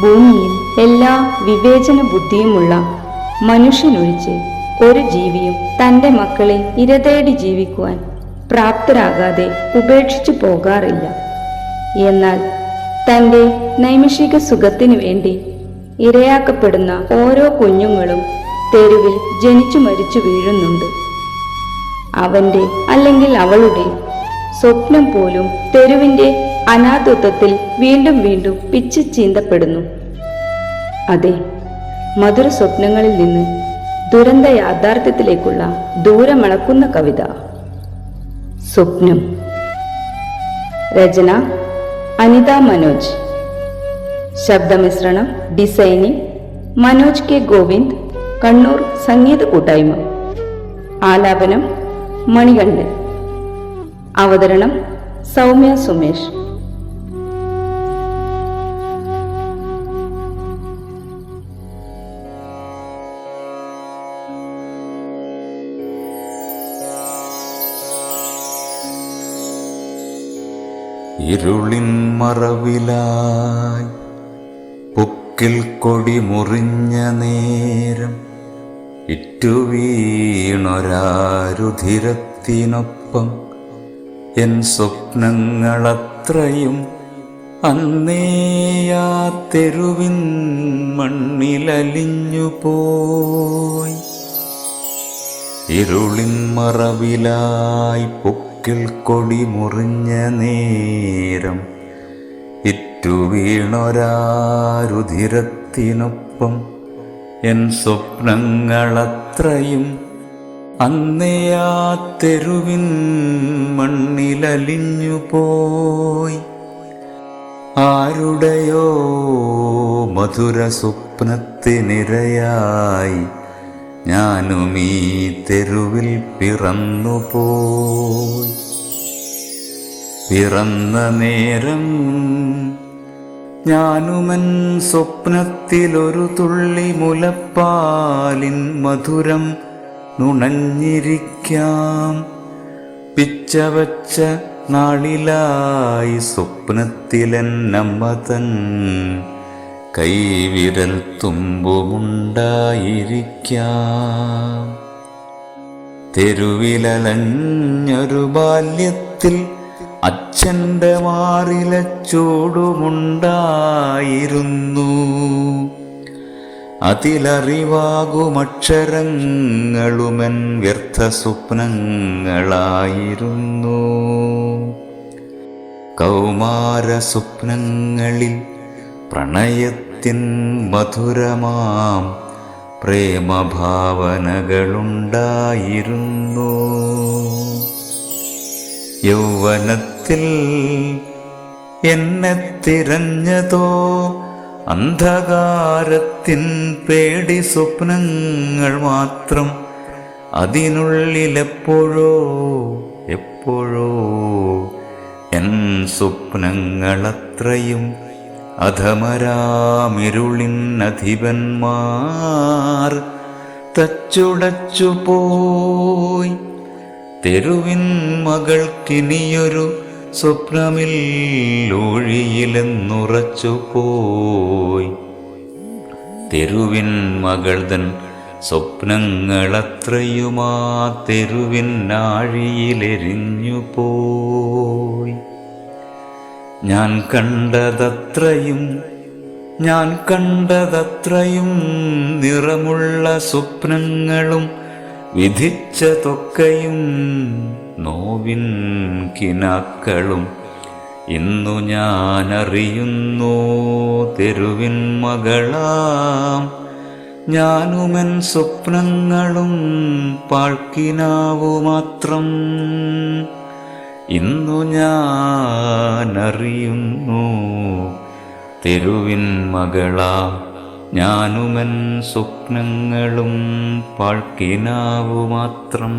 ഭൂമിയിൽ എല്ലാ വിവേചന ബുദ്ധിയുമുള്ള മനുഷ്യനൊഴിച്ച് ഒരു ജീവിയും തന്റെ മക്കളെ ഇരതേടി ജീവിക്കുവാൻ പ്രാപ്തരാകാതെ ഉപേക്ഷിച്ചു പോകാറില്ല. എന്നാൽ തന്റെ നൈമിഷിക സുഖത്തിനു വേണ്ടി ഇരയാക്കപ്പെടുന്ന ഓരോ കുഞ്ഞുങ്ങളും തെരുവിൽ ജനിച്ചു മരിച്ചു വീഴുന്നുണ്ട്. അവന്റെ അല്ലെങ്കിൽ അവളുടെ സ്വപ്നം പോലും തെരുവിന്റെ അനാഥത്വത്തിൽ വീണ്ടും വീണ്ടും പിച്ച് ചീന്തപ്പെടുന്നു. അതെ മധുര സ്വപ്നങ്ങളിൽ നിന്ന് ദുരന്ത യാഥാർത്ഥ്യത്തിലേക്കുള്ള ദൂരമളക്കുന്ന കവിത. സ്വപ്നം. രചന അനിത മനോജ്. ശബ്ദമിശ്രണം ഡിസൈനിങ് മനോജ് കെ ഗോവിന്ദ് കണ്ണൂർ സംഗീത കൂട്ടായ്മ. ആലാപനം മണികണ്ഠൻ. അവതരണം സൗമ്യ സുമേഷ്. ഇരുളിൻ മറവിലായി പുക്കിൽ കൊടി മുറിഞ്ഞ നേരം ഇറ്റുവീണൊരാരുധിരത്തിനൊപ്പം എൻ സ്വപ്നങ്ങളത്രയും അന്നേയാ തെരുവിൻ മണ്ണിലലിഞ്ഞു പോയി. ഇരുളിൻ മറവിലായി പൊക്കിൽ കൊടി മുറിഞ്ഞ നേരം ഇറ്റു വീണൊരാരുധിരത്തിനൊപ്പം എൻ സ്വപ്നങ്ങളത്രയും അന്നേയാ തെരുവിൻ മണ്ണിലലിഞ്ഞു പോയി. ആരുടെയോ മധുര സ്വപ്നത്തിനിരയായി ഞാനും ഈ തെരുവിൽ പിറന്നുപോയി. പിറന്ന നേരം ഞാനുമൻ സ്വപ്നത്തിലൊരു തുള്ളി മുലപ്പാലിൻ മധുരം നുണഞ്ഞിരിക്കാം. പിച്ചവച്ച നാളിലായി സ്വപ്നത്തിലെന്നമ്മ തൻ കൈവിരൽ തുമ്പുമുണ്ടായിരിക്കാം. തെരുവിലലഞ്ഞൊരു ബാല്യത്തിൽ അച്ഛന്റെ മാറിലെ ചൂടുമുണ്ടായിരുന്നു. അതിലറിവാകുമക്ഷരങ്ങളുമൻ വ്യർത്ഥ സ്വപ്നങ്ങളായിരുന്നു. കൗമാര സ്വപ്നങ്ങളിൽ പ്രണയത്തിൻ മധുരമാം പ്രേമഭാവനകളുണ്ടായിരുന്നു. യൗവനത്തിൽ എന്നെ തിരഞ്ഞതോ അന്ധകാരത്തിൻ പേടി സ്വപ്നങ്ങൾ മാത്രം അതിനുള്ളിലെപ്പോഴോ എപ്പോഴോ എൻ സ്വപ്നങ്ങളത്രയും അധമരാമിരുളിൻ അധിപന്മാർ തച്ചുടച്ചു പോയി തെരുവിൻ മകൾക്കിനിയൊരു സ്വപ്നമിൽ ഒഴിയിലെന്നുറച്ചു പോയി. തെരുവിൻ മകൾ തൻ സ്വപ്നങ്ങളത്രയുമാ തെരുവിൻ നാഴിയിലെരിഞ്ഞു പോയി. ഞാൻ കണ്ടതത്രയും ഞാൻ കണ്ടതത്രയും നിറമുള്ള സ്വപ്നങ്ങളും വിധിച്ചതൊക്കെയും നോവിൻ കിനാക്കളും ഇന്നു ഞാനറിയുന്നു തെരുവിൻ മകളാം. ഞാനുമൻ സ്വപ്നങ്ങളും പാഴ്ക്കിനാവു മാത്രം ഇന്നു ഞാനറിയുന്നു തെരുവിൻ മകളാ. ഞാനുമൻ സ്വപ്നങ്ങളും പാഴ്ക്കിനാവു മാത്രം